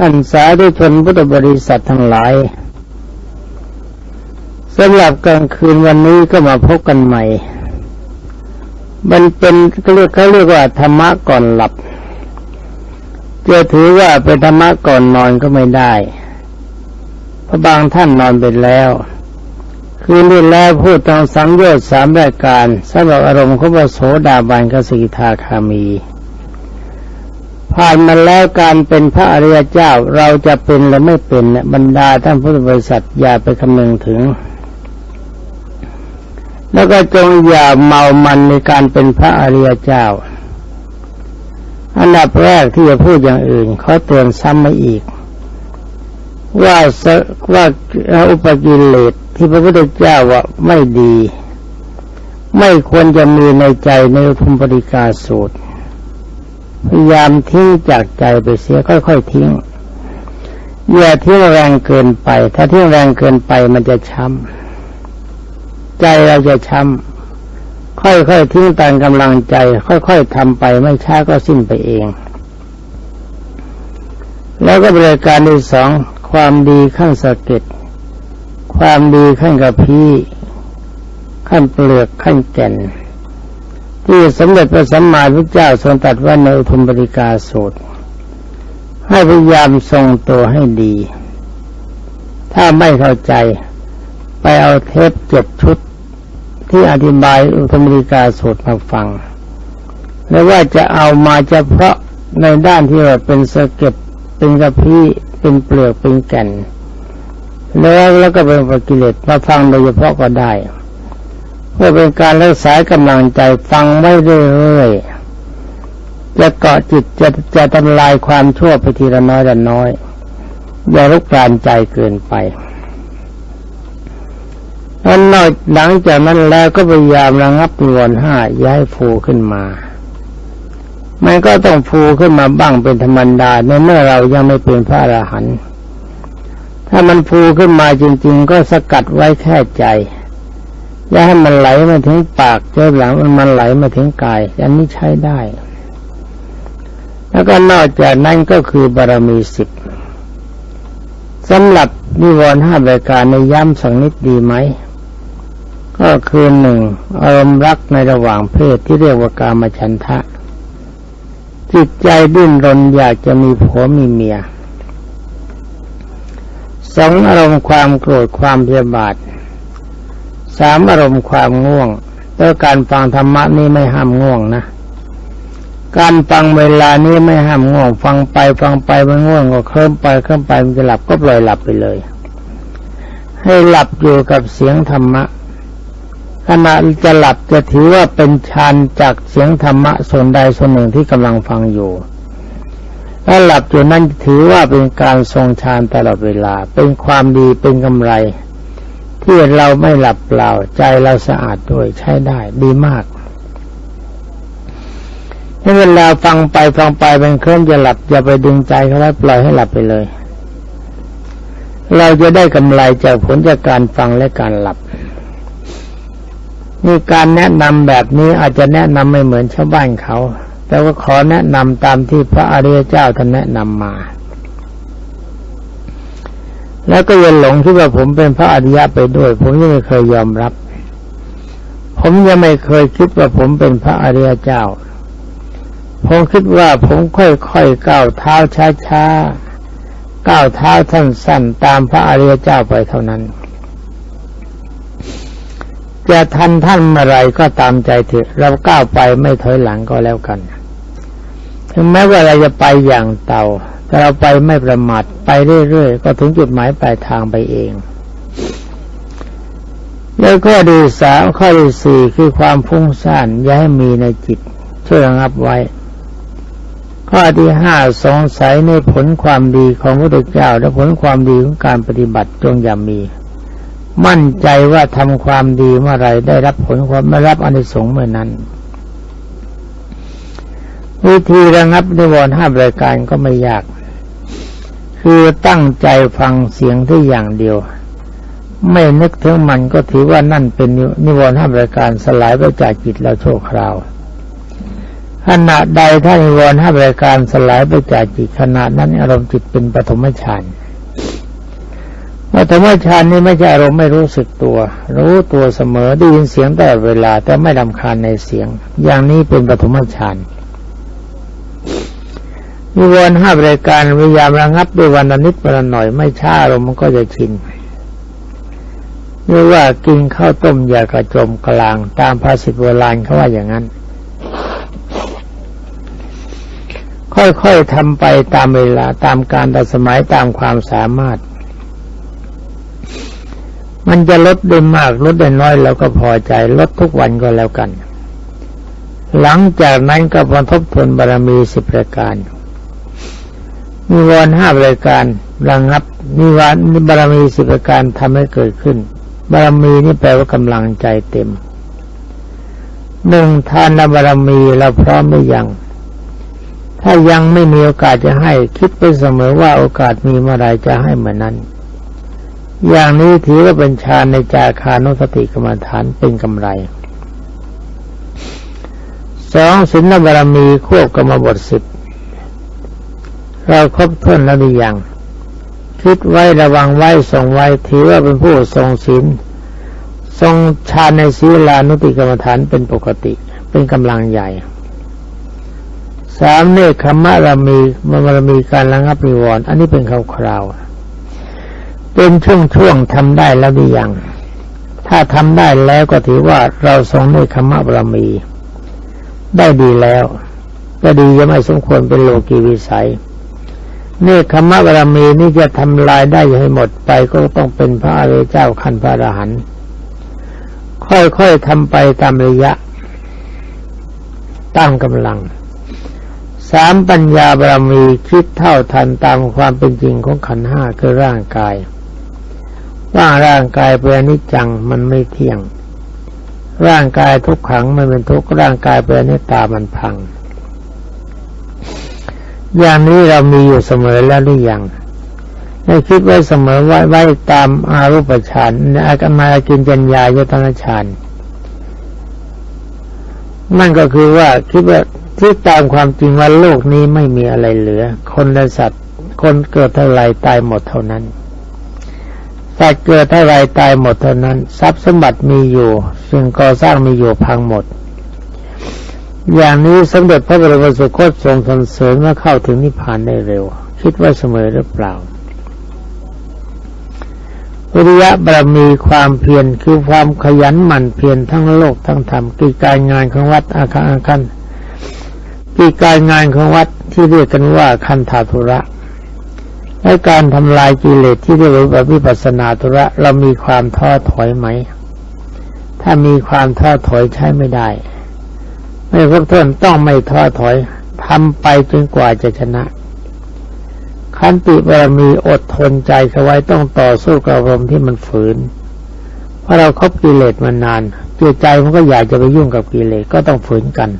ท่านสาธุชนพุทธบริษัททั้งหลายสำหรับกลางคืนวันนี้ก็มาพบกันใหม่ มันเป็นเขาเรียกเขาเรียกว่าธรรมะก่อนหลับจะถือว่าเป็นธรรมะก่อนนอนก็ไม่ได้เพราะบางท่านนอนไปแล้ว คืนนี้แล้วพูดทางสังโยชน์สามรายการสำหรับอารมณ์ของพระโสดาบันกสิทาคามี ผ่านมาแล้วการเป็นพระอริยเจ้าเราจะเป็นหรือไม่เป็นเนี่ยบรรดาท่านพุทธบริษัทอย่าไปคำนึงถึง แล้วก็จงอย่าเมามันในการเป็นพระอริยเจ้า อันดับแรกที่จะพูดอย่างอื่นเขาเตือนซ้ำมาอีก ว่าสว่าอุปกิเลสที่พระพุทธเจ้าว่าไม่ดี ไม่ควรจะมีในใจในอุทุมปริกาสูตร พยายามทิ้งจากใจไปเสียค่อยๆทิ้งอย่าทิ้งแรงเกินไป ถ้าทิ้งแรงเกินไปมันจะช้ำใจเราจะช้ำค่อยๆทิ้งตามกำลังใจ ค่อยๆทำไปไม่ช้าก็สิ้นไปเอง แล้วก็บริการที่สองความดีขั้นสะเก็ดความดีขั้นกับพี่ขั้นเปลือกขั้นแก่น ที่สมเด็จพระสัมมาสัมพุทธเจ้าทรงตรัสว่าในอุทุมบริกาสูตร ให้พยายามทรงตัวให้ดี ถ้าไม่เข้าใจ ไปเอาเทปเจ็ดชุด ที่อธิบายอุทุมบริกาสูตรมาฟังหรือว่าจะเอามาเฉพาะในด้านที่ว่าเป็นสะเก็ดเป็นกระพี้เป็นเปลือกเป็นแก่น แล้วแล้วก็เป็นปกิเลสมาฟังโดยเฉพาะก็ได้ เพื่อเป็นการรักษากำลังใจฟังไม่เรื่อยๆจะเกาะจิตจะจะทำลายความชั่วไปทีละน้อยละน้อย อย่าลุกรานใจเกินไปนั้นนอกหลังจากนั้นแล้วก็พยายามระงับนวนห้าย้ายฟูขึ้นมามันก็ต้องฟูขึ้นมาบ้างเป็นธรรมดาในเมื่อเรายังไม่เป็นพระอรหันต์ถ้ามันฟูขึ้นมาจริง ๆ ก็สกัดไว้แค่ใจ อย่าให้มันไหลมาถึงปากเจ้าหลังมันมันไหลมาถึงกาย อันนี้ใช้ได้ แล้วก็นอกจากนั้นก็คือบารมีสิบสำหรับนิวรณ์ห้ารายการในย้ำสักนิดดีไหมก็คือหนึ่งอารมณ์รักในระหว่างเพศที่เรียกว่ากามฉันทะ จิตใจดิ้นรนอยากจะมีผัวมีเมียสองอารมณ์ความโกรธความพยาบาท สามอารมณ์ความง่วงแล้วการฟังธรรมะนี่ไม่ห้ามง่วงนะ การฟังเวลานี้ไม่ห้ามง่วง ฟังไปฟังไปมันง่วงก็เคลิ้มไปเคลิ้มไปมันจะหลับก็ปล่อยหลับไปเลย ให้หลับอยู่กับเสียงธรรมะขณะจะหลับจะถือว่าเป็นฌานจากเสียงธรรมะส่วนใดส่วนหนึ่งที่กำลังฟังอยู่ถ้าหลับอยู่นั้นถือว่าเป็นการทรงฌานตลอดเวลา เป็นความดีเป็นกำไร ที่เราไม่หลับเปล่าใจเราสะอาดด้วยใช้ได้ดีมากให้เวลาฟังไปฟังไปเป็นเครื่องจะหลับอย่าไปดึงใจเขาแล้วปล่อยให้หลับไปเลย เราจะได้กำไรจากผลจากการฟังและการหลับนี่การแนะนำแบบนี้อาจจะแนะนำไม่เหมือนชาวบ้านเขา แต่ว่าขอแนะนำตามที่พระอริยเจ้าท่านแนะนำมา แล้วก็ยังหลงคิดว่าผมเป็นพระอริยะไปด้วย ผมยังไม่เคยยอมรับ ผมยังไม่เคยคิดว่าผมเป็นพระอริยเจ้า ผมคิดว่าผมค่อยๆก้าวเท้าช้าๆก้าวเท้าท่านสั้นตามพระอริยเจ้าไปเท่านั้น จะทันท่านเมื่อไรก็ตามใจเถอะเราก้าวไปไม่ถอยหลังก็แล้วกัน ถึงแม้ว่าเราจะไปอย่างเต่า แต่เราไปไม่ประมาทไปเรื่อยๆ ก็ถึงจุดหมายปลายทางไปเอง แล้วข้อดีสามข้อดีสี่คือความฟุ้งซ่านอย่าให้มีในจิต ช่วยระงับไว้ ข้อที่ห้าสงสัยในผลความดีของพระพุทธเจ้า และผลความดีของการปฏิบัติจงอย่ามี มั่นใจว่าทำความดีเมื่อไรได้รับผลความไม่รับอนิสงส์เมื่อนั้นวิธีระงับนิวรณ์ห้ารายการก็ไม่ยาก คือตั้งใจฟังเสียงที่อย่างเดียว ไม่นึกถึงมันก็ถือว่านั่นเป็นนิวรณ์ห้ารายการสลายไปจากจิตเราโชคคราวขณะใดท่านิวรณ์ห้ารายการสลายไปจากจิตขณะนั้นอารมณ์จิตเป็นปฐมฌานปฐมฌานนี่ไม่ใช่อารมณ์ไม่รู้สึกตัว รู้ตัวเสมอได้ยินเสียงแต่เวลาแต่ไม่ดำคาญในเสียง อย่างนี้เป็นปฐมฌาน มีวนห้ารายการพยายามระงับด้วยวันนิดวันหน่อยไม่ช้าอารมมันก็จะชินเรียกว่ากินข้าวต้มยากระจมกลาง ตามภาษิตโบราณเขาว่าอย่างนั้น ค่อยๆทำไปตามเวลาตามการตัดสมัยตามความสามารถ มันจะลดได้มากลดได้น้อยเราก็พอใจลดทุกวันก็แล้วกัน หลังจากนั้นก็พอทบทวนบารมีสิบประการ มีวรห้ารายการระงับมีวันบารมีสิบประการทำให้เกิดขึ้น บารมีนี่แปลว่ากำลังใจเต็มหนึ่งทานบารมีเราพร้อมหรือยัง ถ้ายังไม่มีโอกาสจะให้คิดไปเสมอว่าโอกาสมีเมื่อไรจะให้เหมือนนั้น อย่างนี้ถือว่าเป็นฌานในจาคานุสติกรรมฐานเป็นกำไรสองศีลบารมีควบกรรมบทสิบ เราครบถ้วนแล้วหรือยังคิดไว้ระวังไว้ทรงไว้ถือว่าเป็นผู้ทรงศีลทรงฌานในศีลานุติกรรมฐานเป็นปกติ เป็นกำลังใหญ่สามเนคขมะรามีมารมีการระงับนิวรณ์อันนี้เป็นคราวคราวเป็นช่วงๆทำได้แล้วหรือยังถ้าทำได้แล้วก็ถือว่าเราทรงเนคขมะบารมี ได้ดีแล้ว ก็ดียังไม่สมควรเป็นโลกีวิสัย นคขมะบารมีนี่จะทำลายได้ให้หมดไปก็ต้องเป็นพระอริยเจ้าขั้นพระอรหันต์ค่อยๆทำไปตามระยะ ตั้งกำลังสามปัญญาบารมีคิดเท่าทันตามความเป็นจริงของขันห้าคือร่างกาย ว่าร่างกายเป็นอนิจจังมันไม่เที่ยง ร่างกายทุกขังมันเป็นทุกร่างกายเป็นอนิจตามันพัง อย่างนี้เรามีอยู่เสมอแล้วหรือยังได้คิดไว้เสมอไว้ไว้ตามอารูปฌานในอากมากินจัญญายตนะฌานนั่นก็คือว่าคิดว่าที่ตามความจริงว่าโลกนี้ไม่มีอะไรเหลือ คนและสัตว์ คนเกิดเท่าไรตายหมดเท่านั้นสัตว์เกิดเท่าไรตายหมดเท่านั้น ทรัพย์สมบัติมีอยู่ สิ่งก่อสร้างมีอยู่พังหมด อย่างนี้สมเด็จพระบรมสุคตทรงสรรเสริญว่าเข้าถึงนิพพานได้เร็ว คิดว่าเสมอหรือเปล่าวิริยะบารมีความเพียรคือความขยันหมั่นเพียรทั้งโลกทั้งธรรมกิจการงานของวัดอาคาอาคันกิจการงานของวัดที่เรียกกันว่าคันธาธุระและการทำลายกิเลสที่เรียกว่าวิปัสนาธุระเรามีความท้อถอยไหม ถ้ามีความท้อถอยใช้ไม่ได้ ไม่ครบถ้วนต้องไม่ท้อถอยทำไปจนกว่าจะชนะขันติบารมีอดทนใจเขาไว้ต้องต่อสู้กับอารมณ์ที่มันฝืน เพราะเราครบกิเลสมานานจิตใจมันก็อยากจะไปยุ่งกับกิเลสก็ต้องฝืนกัน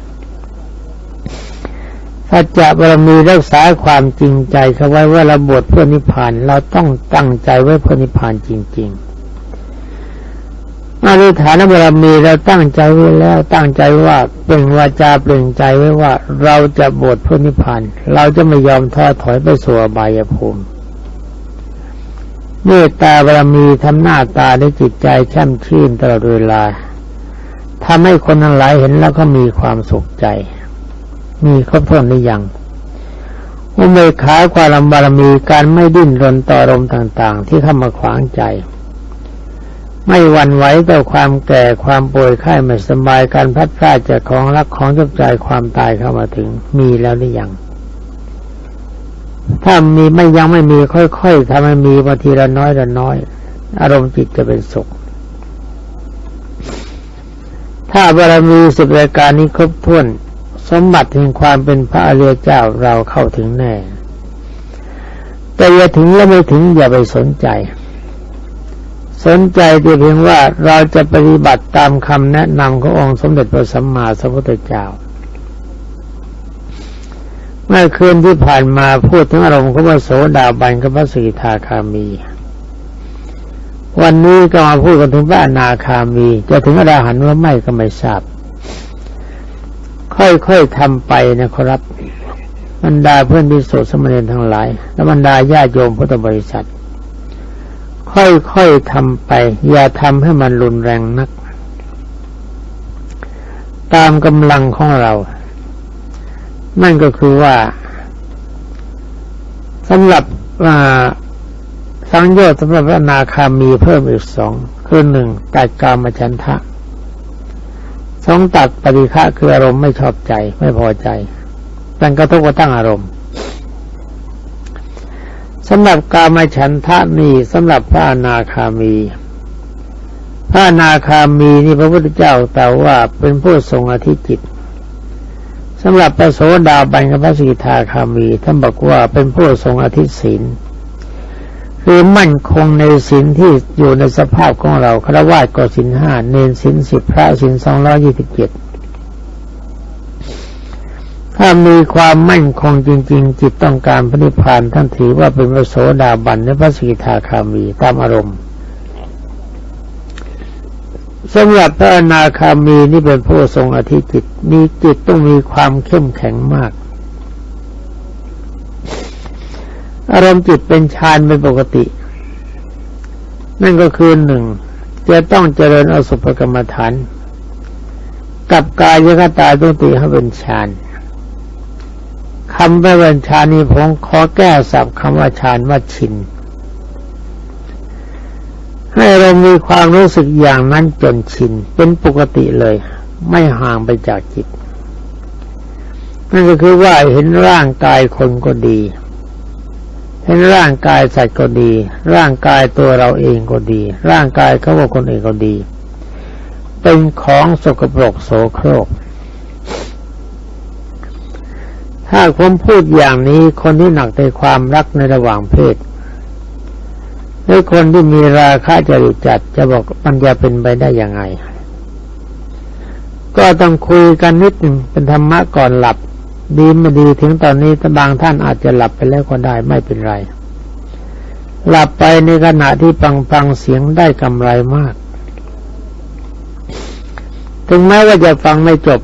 สัจจะบารมีรักษาความจริงใจเขาไว้ว่าเราบวชเพื่อนิพพานเราต้องตั้งใจไว้เพื่อนิพพานจริง ๆ อธิษฐานบารมีเราตั้งใจไว้แล้วตั้งใจว่าเป็นวาจาเปล่งใจไว้ว่า เราจะบวชพระนิพพานเราจะไม่ยอมท้อถอยไปสู่อบายภูมิเมตตาบารมีทำหน้าตาได้จิตใจแช่มชื่นตลอดเวลาทำให้คนทั้งหลายเห็นแล้วก็มีความสุขใจ มีครบถ้วนหรือยังอุเบกขาความบารมีการไม่ดิ้นรนต่อรมต่าง ๆ ที่เข้ามาขวางใจ ไม่หวั่นไหวต่อความแก่ความป่วยไข้ไม่สบายการพัดพลาดจากของรักของจบใจความตายเข้ามาถึงมีแล้วหรือยัง ถ้ามีไม่ยังไม่มีค่อยๆทำให้มีบางทีละน้อยละน้อย อารมณ์จิตจะเป็นสุข ถ้าบารมีสิบรายการนี้ครบถ้วน สมบัติแห่งความเป็นพระอริยเจ้าเราเข้าถึงแน่ แต่อย่าถึงแล้วไม่ถึงอย่าไปสนใจ สนใจแต่เพียงว่าเราจะปฏิบัติตามคำแนะนำขององค์สมเด็จพระสัมมาสัมพุทธเจ้า เมื่อคืนที่ผ่านมาพูดถึงอารมณ์ของพระโสดาบันกับพระสีทาคามี วันนี้ก็มาพูดกันถึงพระอนาคามี จะถึงอรหันต์ว่าไม่ก็ไม่ทราบ ค่อยๆทำไปนะครับบรรดาเพื่อนพิสุสมณีทั้งหลาย และบรรดาญาโยมพุทธบริษัท ค่อยๆทำไป อย่าทำให้มันรุนแรงนัก ตามกำลังของเรา นั่นก็คือว่าสำหรับสังโยชน์สำหรับพระนาคามีเพิ่มอีกสองคือหนึ่งตัดกามฉันทะสองตัดปฏิฆะคืออารมณ์ไม่ชอบใจไม่พอใจตั้งกระทบกระตั้งอารมณ์ สำหรับกามฉันทะนี่สำหรับพระอนาคามี พระอนาคามีนี่พระพุทธเจ้าแต่ว่าเป็นผู้ทรงอธิจิตสำหรับพระโสดาบันกับพระสิกขาคามีท่านบอกว่าเป็นผู้ทรงอธิศีลคือมั่นคงในศีลที่อยู่ในสภาพของเราครวาสก็ศีลห้าเนนศีลสิบพระศีลสองร้อยี่สิบเจ็ด ถ้ามีความมั่นคงจริง ๆ จิตต้องการพระนิพพานท่านถือว่าเป็นพระโสดาบันและพระสกิทาคามีตามอารมณ์สำหรับพระอนาคามีนี่เป็นผู้ทรงอธิจิตมีจิตต้องมีความเข้มแข็งมาก อารมณ์จิตเป็นฌานเป็นปกติ นั่นก็คือหนึ่งจะต้องเจริญอสุภกรรมฐาน กับกายยคตาต้องตีให้เป็นฌาน คำว่าเป็นฌานนี้ผมขอแก้สับคำว่าฌานว่าชิน ให้เรามีความรู้สึกอย่างนั้นจนชิน เป็นปกติเลย ไม่ห่างไปจากจิต นั่นก็คือว่าเห็นร่างกายคนก็ดี เห็นร่างกายสัตว์ก็ดี ร่างกายตัวเราเองก็ดี ร่างกายเขาว่าคนอื่นก็ดี เป็นของสกปรกโสโครก ถ้าผมพูดอย่างนี้คนที่หนักในความรักในระหว่างเพศหรือคนที่มีราคะจริจัดจะบอกมันจะเป็นไปได้ยังไง ก็ต้องคุยกันนิดหนึ่งเป็นธรรมะก่อนหลับ ดีไม่ดีถึงตอนนี้แต่บางท่านอาจจะหลับไปแล้วก็ได้ไม่เป็นไร หลับไปในขณะที่ฟังฟังเสียงได้กำไรมาก ถึงแม้ว่าจะฟังไม่จบ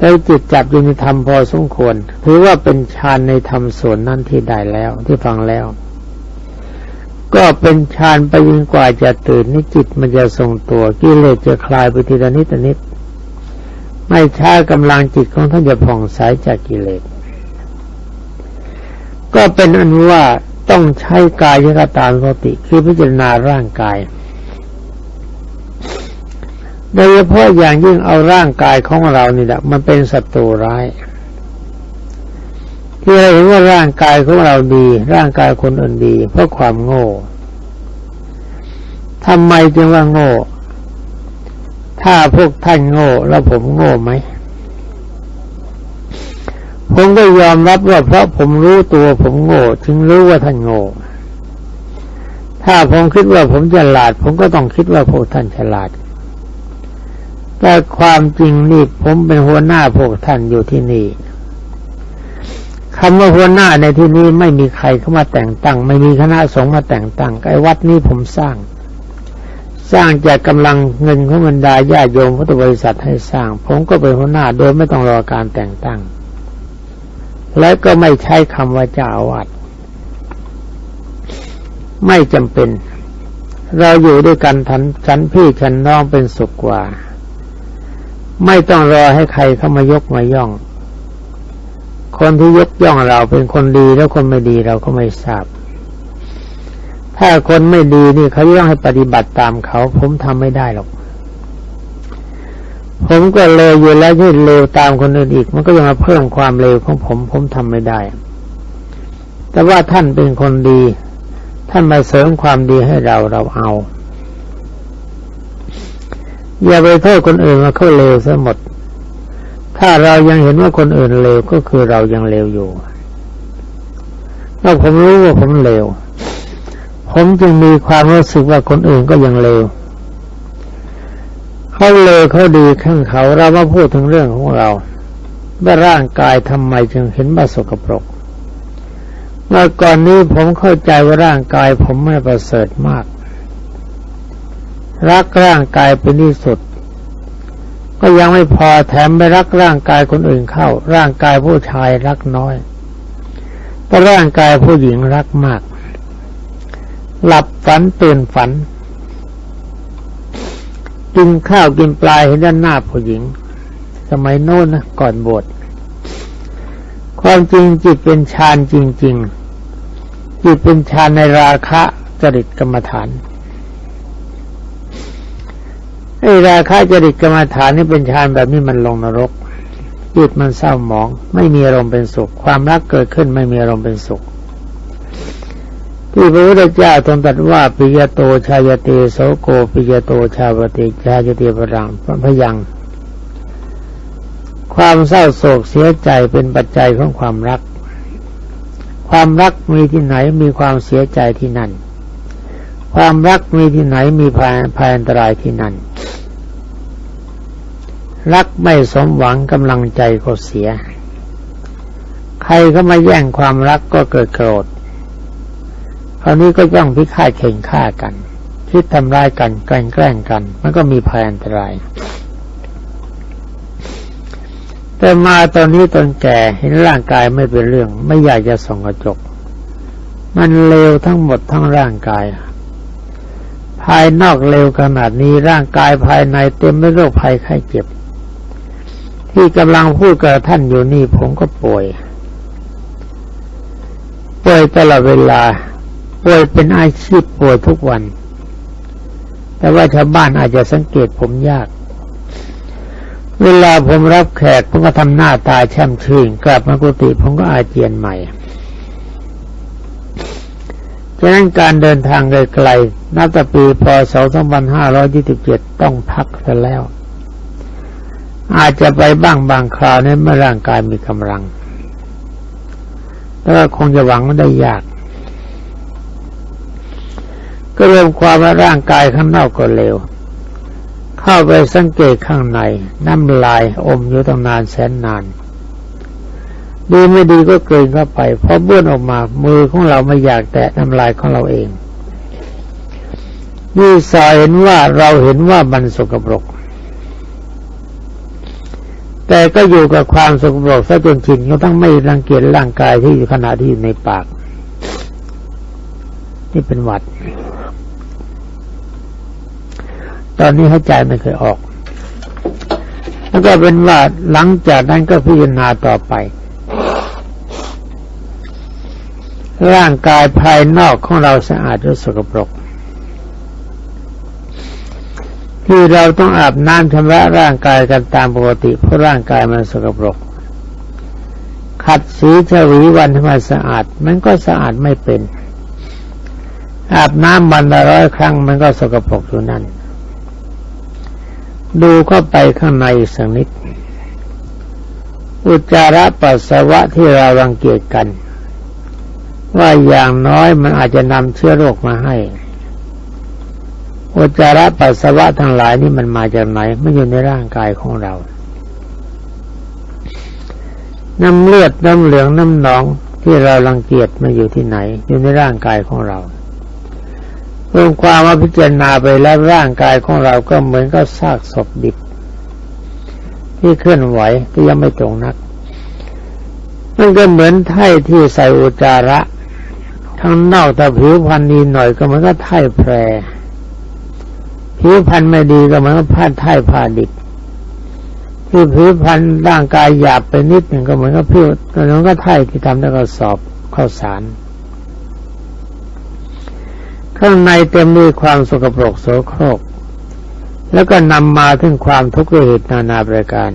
แต่จิตจับอยู่ในธรรมพอสมควรถือว่าเป็นฌานในธรรมส่วนนั้นที่ได้แล้วที่ฟังแล้ว ก็เป็นฌานไปยิ่งกว่าจะตื่นนี่จิตมันจะทรงตัวกิเลสจะคลายไปทีละนิดละนิด ไม่ช้ากำลังจิตของท่านจะผ่องใสจากกิเลสก็เป็นอันว่าต้องใช้กายยกตามปกติคือพิจารณาร่างกาย โดยเฉพาะอย่างยิ่งเอาร่างกายของเรานี่แหละมันเป็นศัตรูร้าย ที่เราเห็นว่าร่างกายของเราดี ร่างกายคนอื่นดี เพราะความโง่ทำไมจึงว่าโง่ ถ้าพวกท่านโง่แล้วผมโง่ไหมผมก็ยอมรับว่าเพราะผมรู้ตัวผมโง่จึงรู้ว่าท่านโง่ ถ้าผมคิดว่าผมฉลาด ผมก็ต้องคิดว่าพวกท่านฉลาด แต่ความจริงนี่ผมเป็นหัวหน้าพวกท่านอยู่ที่นี่คำว่าหัวหน้าในที่นี้ไม่มีใครเข้ามาแต่งตั้ง ไม่มีคณะสงฆ์มาแต่งตั้งไอ้วัดนี้ผมสร้าง สร้างจากกำลังเงินของบรรดาญาโยมพุทธบริษัทให้สร้าง ผมก็เป็นหัวหน้าโดยไม่ต้องรอการแต่งตั้ง และก็ไม่ใช้คำว่าเจ้าอาวาสไม่จำเป็น เราอยู่ด้วยกันทันฉันพี่ฉันน้องเป็นสุขกว่า ไม่ต้องรอให้ใครเข้ามายกมาย่อง คนที่ยกย่องเราเป็นคนดีแล้วคนไม่ดีเราก็ไม่ทราบ ถ้าคนไม่ดีนี่เขาต้องให้ปฏิบัติตามเขา ผมทำไม่ได้หรอก ผมก็เลยอยู่แล้วที่เลวตามคนอื่นอีก มันก็ยังมาเพิ่มความเลวของผม ผมทำไม่ได้ แต่ว่าท่านเป็นคนดี ท่านมาเสริมความดีให้เราเราเอา อย่าไปโทษคนอื่นมาเขาเลวซะหมด ถ้าเรายังเห็นว่าคนอื่นเลวก็คือเรายังเลวอยู่ถ้าผมรู้ว่าผมเลว ผมจึงมีความรู้สึกว่าคนอื่นก็ยังเลว เขาเลวเขาดีข้างเขาเรามาพูดถึงเรื่องของเราว่าร่างกายทำไมจึงเห็นว่าสกปรก เมื่อก่อนนี้ผมเข้าใจว่าร่างกายผมไม่ประเสริฐมาก รักร่างกายเป็นที่สุด ก็ยังไม่พอแถมไปรักร่างกายคนอื่นเข้า ร่างกายผู้ชายรักน้อย แต่ร่างกายผู้หญิงรักมาก หลับฝันตื่นฝัน กินข้าวกินปลาเห็นด้านหน้าผู้หญิง สมัยโน้นนะก่อนบวชความจริงจิตเป็นฌานจริง ๆ จิตเป็นฌานในราคะจริตกรรมฐาน ไอ้ราคะจริตกรรมฐานนี่เป็นฌานแบบนี้มันลงนรกจิตมันเศร้าหมอง ไม่มีอารมณ์เป็นสุข ความรักเกิดขึ้นไม่มีอารมณ์เป็นสุข ที่พระพุทธเจ้าทรงตรัสว่าปิยโตชายเตโสโกปิยโตชาวติชายเตปรังพยัง ความเศร้าโศกเสียใจเป็นปัจจัยของความรัก ความรักมีที่ไหนมีความเสียใจที่นั่น ความรักมีที่ไหนมีภัยภัยอันตรายที่นั่น รักไม่สมหวังกำลังใจก็เสีย ใครก็มาแย่งความรักก็เกิดโกรธคราวนี้ก็ย่องพิฆาตเข่งฆ่ากันคิดทำร้ายกันแกล้งแกล้งกัน มันก็มีภัยอันตราย แต่มาตอนนี้ตอนแก่เห็นร่างกายไม่เป็นเรื่อง ไม่อยากจะส่องกระจก มันเลวทั้งหมดทั้งร่างกาย ภายนอกเลวขนาดนี้ร่างกายภายในเต็มไปด้วยโรคภัยไข้เจ็บ ที่กำลังพูดกับท่านอยู่นี่ผมก็ป่วย ป่วยตลอดเวลา ป่วยเป็นอาชีพป่วยทุกวัน แต่ว่าชาวบ้านอาจจะสังเกตผมยาก เวลาผมรับแขกผมก็ทำหน้าตาแช่มชื่นกลับมากุฏิผมก็อาเจียนใหม่ฉะนั้นการเดินทางไกลๆนับแต่ปีพศ 2527 ต้องพักซะแล้ว อาจจะไปบ้างบางคราวในเมื่อร่างกายมีกำลัง แต่ว่าคงจะหวังไม่ได้ยาก ก็เริ่มความว่าร่างกายข้างนอกก็เร็ว เข้าไปสังเกตข้างใน น้ำลายอมอยู่ตั้งนานแสนนาน ดีไม่ดีก็เกินเข้าไปพอเบื้อนออกมา มือของเราไม่อยากแตะน้ำลายของเราเองนี่สอเห็นว่าเราเห็นว่ามันสกปรก แต่ก็อยู่กับความสกปรกซะจนชินก็ต้องไม่รังเกียจร่างกายที่อยู่ขณะที่อยู่ในปาก นี่เป็นหวัด ตอนนี้หายใจไม่เคยออก แล้วก็เป็นว่าหลังจากนั้นก็พิจารณาต่อไป ร่างกายภายนอกของเราสะอาดหรือสกปรก ที่เราต้องอาบน้ำชำระร่างกายกันตามปกติเพราะร่างกายมันสกปรก ขัดสีฉวีวันให้มันสะอาด มันก็สะอาดไม่เป็น อาบน้ำวันละร้อยครั้งมันก็สกปรกอยู่นั่น ดูเข้าไปข้างในสักนิด อุจจาระปัสสาวะที่เรารังเกียจกัน ว่าอย่างน้อยมันอาจจะนำเชื้อโรคมาให้ อุจจาระปัสสาวะทั้งหลายนี่มันมาจากไหนไม่อยู่ในร่างกายของเรา น้ำเลือดน้ำเหลืองน้ำหนองที่เรารังเกียจมันอยู่ที่ไหน อยู่ในร่างกายของเรารวมความว่าพิจารณาไปแล้วร่างกายของเราก็เหมือนกับซากศพดิบ ที่เคลื่อนไหวที่ยังไม่ตรงนัก มันก็เหมือนไถ่ที่ใส่อุจจาระ ข้างนอกแต่ผิวพรรณดีหน่อยก็เหมือนกับไถ่แพร ผิวพรรณไม่ดีก็เหมือนผ้าไถ่ผ้าดิบที่ผิวพรรณร่างกายหยาบไปนิดหนึ่งก็เหมือนกับผิวนั้นก็ไถ่ที่ทำแล้วก็สอบข้าวสาร ข้างในเต็มด้วยความสกปรกโสโครก แล้วก็นำมาถึงความทุกข์ด้วยเหตุนานาประการ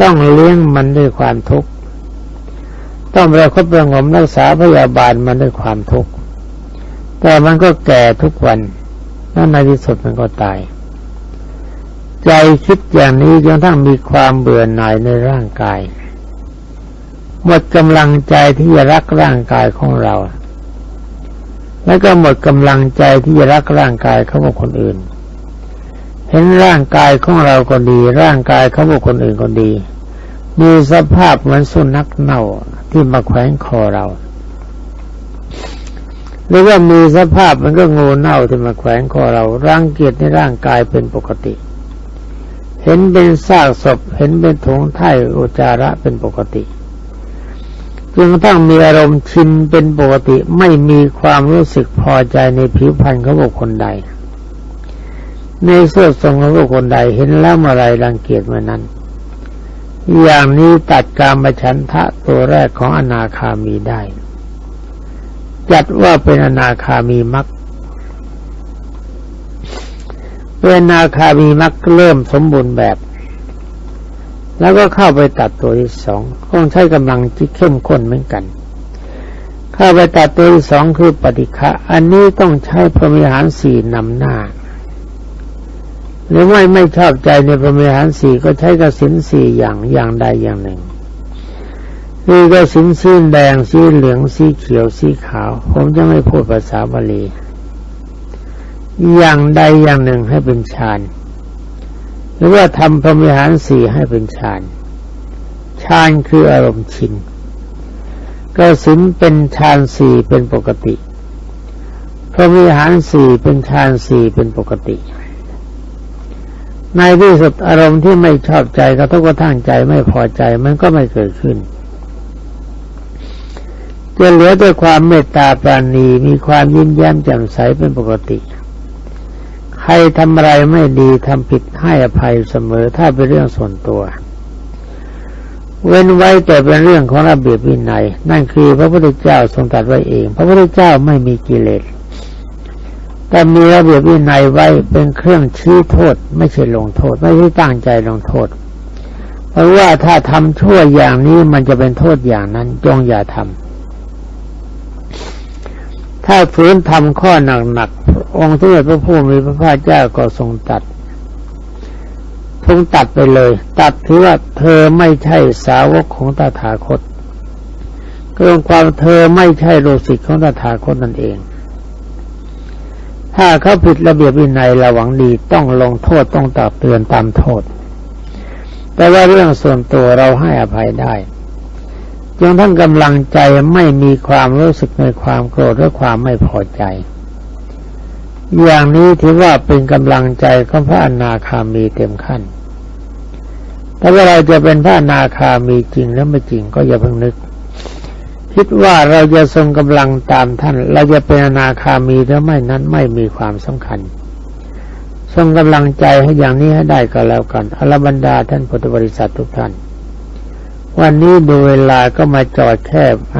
ต้องเลี้ยงมันด้วยความทุกข์ต้องประคบประงมรักษาพยาบาลมันด้วยความทุกข์แต่มันก็แก่ทุกวัน แล้วในที่สุดมันก็ตาย ใจคิดอย่างนี้จนทั้งมีความเบื่อหน่ายในร่างกาย หมดกำลังใจที่จะรักร่างกายของเรา แล้วก็หมดกำลังใจที่จะรักร่างกายเขาบุคคนอื่น เห็นร่างกายของเราก็ดี ร่างกายเขาบุคคนอื่นก็ดี มีสภาพเหมือนสุนัขเน่าที่มาแขวงคอเรา หรือว่ามีสภาพมันก็งูเน่าที่มาแขวงคอเราร่างเกียรติในร่างกายเป็นปกติ เห็นเป็นซากศพ เห็นเป็นถุงไถ่อุจจาระเป็นปกติจนกระทั่งมีอารมณ์ชินเป็นปกติไม่มีความรู้สึกพอใจในผิวพรรณของบุคคลใด ในเสื้อทรงของบุคคลใดเห็นแล้วเมื่อไรรังเกียจเมื่อนั้น อย่างนี้ตัดการมาฉันทะตัวแรกของอนาคามีได้ จัดว่าเป็นอนาคามีมักเป็นอนาคามีมักเริ่มสมบูรณ์แบบ แล้วก็เข้าไปตัดตัวที่สองต้องใช้กำลังที่เข้มข้นเหมือนกัน เข้าไปตัดตัวที่สองคือปฏิฆะอันนี้ต้องใช้พรมิหารสี่นำหน้าหรือไม่ไม่ชอบใจในพรมิหารสี่ก็ใช้กสินสี่อย่างอย่างใดอย่างหนึ่ง คือก็สินสีแดงสีเหลืองสีเขียวสีขาว ผมจะไม่พูดภาษาบาลี อย่างใดอย่างหนึ่งให้เป็นฌานหรือว่าทำพรหมิหารสี่ให้เป็นฌานฌานคืออารมณ์ชินก็สินเป็นฌานสี่เป็นปกติพรหมิหารสี่เป็นฌานสี่เป็นปกติในที่สุดอารมณ์ที่ไม่ชอบใจกระทบกระทั่งใจไม่พอใจมันก็ไม่เกิดขึ้น จะเหลือด้วยความเมตตาปราณีมีความยิ้มแย้มแจ่มใสเป็นปกติ ใครทำอะไรไม่ดีทำผิดให้อภัยเสมอถ้าเป็นเรื่องส่วนตัว เว้นไว้แต่เป็นเรื่องของระเบียบวินัย นั่นคือพระพุทธเจ้าทรงตรัสไว้เอง พระพุทธเจ้าไม่มีกิเลสแต่มีระเบียบวินัยไว้เป็นเครื่องชี้โทษ ไม่ใช่ลงโทษ ไม่ใช่ตั้งใจลงโทษ เพราะว่าถ้าทำชั่วอย่างนี้มันจะเป็นโทษอย่างนั้นจงอย่าทำ ถ้าฝืนทำข้อหนักๆองค์ที่พระผู้มีพระภาคเจ้าก็ทรงตัดทรงตัดไปเลย ตัดถือว่าเธอไม่ใช่สาวกของตถาคตเกินความเธอไม่ใช่โลสิกของตถาคตนั่นเอง ถ้าเขาผิดระเบียบวินัยระหวังดีต้องลงโทษต้องตักเตือนตามโทษ แต่ว่าเรื่องส่วนตัวเราให้อภัยได้ จนทั้งกำลังใจไม่มีความรู้สึกในความโกรธและความไม่พอใจ อย่างนี้ถือว่าเป็นกำลังใจของพระอนาคามีเต็มขั้นแต่ว่าเราจะเป็นพระอนาคามีจริงแล้วไม่จริงก็อย่าเพิ่งนึก คิดว่าเราจะทรงกำลังตามท่าน เราจะเป็นอนาคามีหรือไม่นั้นไม่มีความสำคัญทรงกำลังใจให้อย่างนี้ให้ได้ก็แล้วกันอรบรรดาท่านพุทธบริษัททุกท่าน วันนี้ดูเวลาก็มาจอดแคบอ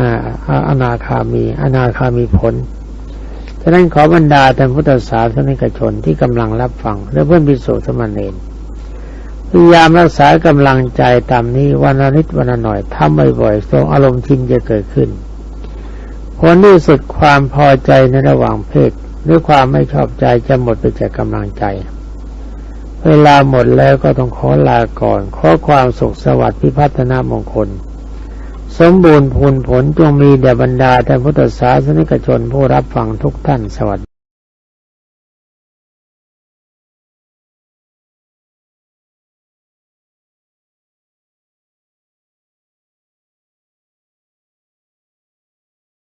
าอนาคามี อนาคามีผลฉะนั้นขอบรรดาท่านพุทธศาสนิกชนที่กำลังรับฟัง และเพื่อนพิสุสมณเณรพยายามรักษากำลังใจตามนี้วันละนิดวันละหน่อยทำบ่อยๆทรงอารมณ์ชินจะเกิดขึ้นผลที่สุดความพอใจในระหว่างเพศหรือความไม่ชอบใจจะหมดไปจากกำลังใจ เวลาหมดแล้วก็ต้องขอลาก่อน ขอความสุขสวัสดิ์พิพัฒนามงคล สมบูรณ์ผลผลจงมีแด่บรรดาท่านพุทธศาสนิกชนผู้รับฟังทุกท่านสวัส